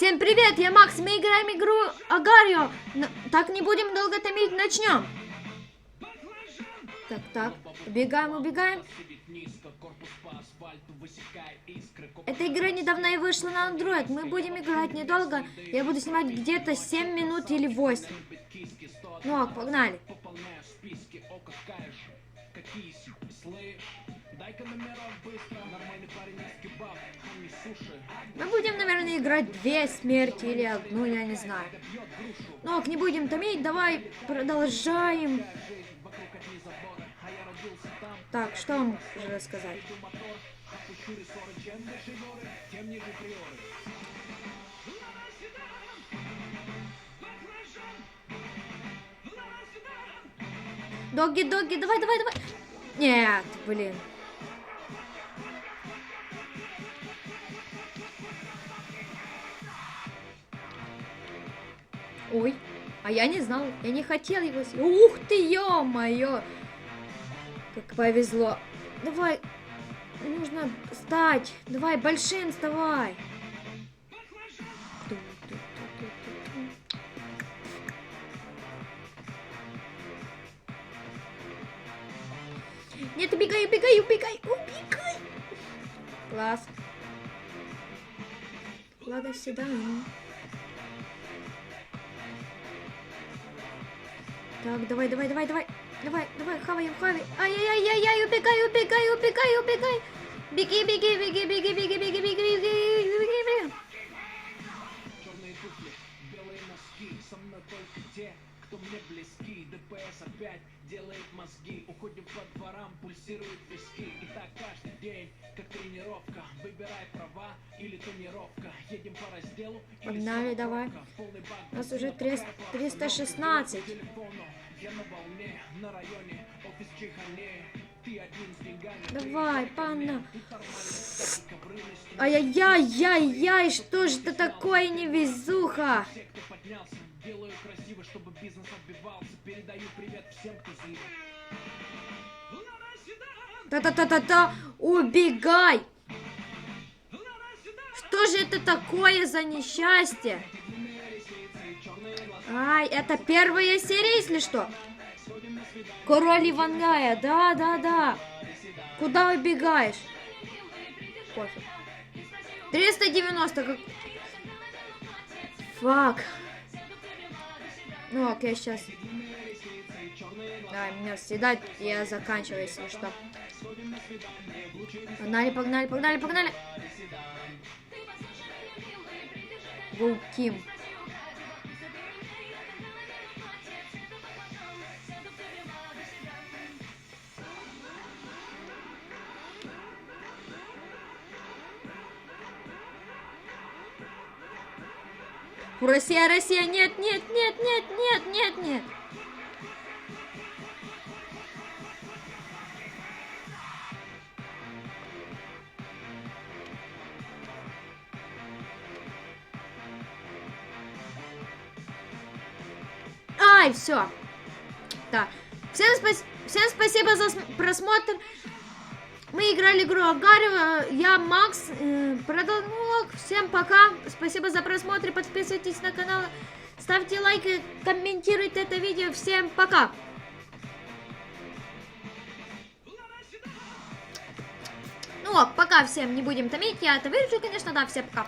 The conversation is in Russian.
Всем привет, я Макс, мы играем игру Агарио. Н- Так не будем долго томить, начнем. Так, так, убегаем, убегаем. Эта игра недавно и вышла на Android. Мы будем играть недолго. Я буду снимать где-то 7 минут или 8. Ну, ок, погнали. Мы будем, наверное, играть две смерти или одну, я не знаю. Ну, ок, не будем томить, давай продолжаем. Так, что вам уже рассказать? Доги, доги, давай, давай, давай. Нет, блин. Ой, а я не знал, я не хотел его. Ух ты, ё-моё! Как повезло. Давай, нужно встать. Давай, большим вставай. Нет, убегай, убегай, убегай, убегай. Класс. Ладно, сюда. Так, давай, давай, давай, давай. Давай, давай, хаваем, хаваем. Ай-яй-яй-яй, убегай, убегай, убегай, убегай. Беги, беги, беги, беги, беги, беги, беги, беги, беги, беги. виски Уходим по дворам, пульсируют виски И так каждый день, как тренировка. Выбирай права или тонировка. Едем по разделу Погнали, давай. У нас уже 300, 316 Давай, панна. Ай-яй-яй-яй-яй, что ж это такое невезуха? Делаю красиво, чтобы бизнес отбивался. Передаю привет всем, кто злит. Та-та-та-та-та, убегай! Что же это такое за несчастье? Ай, это первая серия, если что? Король Ивангая, да, да, да. Куда убегаешь? Пофиг. 390, как... Фак. Ну, окей, сейчас. Давай, меня съедать, я заканчиваю, если что. Погнали, погнали, погнали, погнали. Go Team. Россия, Россия, нет, нет, нет, нет, нет, нет, нет. Ай, все. Да. Всем, спас- Всем спасибо за см- просмотр. Мы играли игру Агарева. Я Макс. Э, продол- ну, Всем пока. Спасибо за просмотр. Подписывайтесь на канал. Ставьте лайки, комментируйте это видео. Всем пока. Ну ок, пока всем не будем томить. Я это вырежу, конечно, да, всем пока.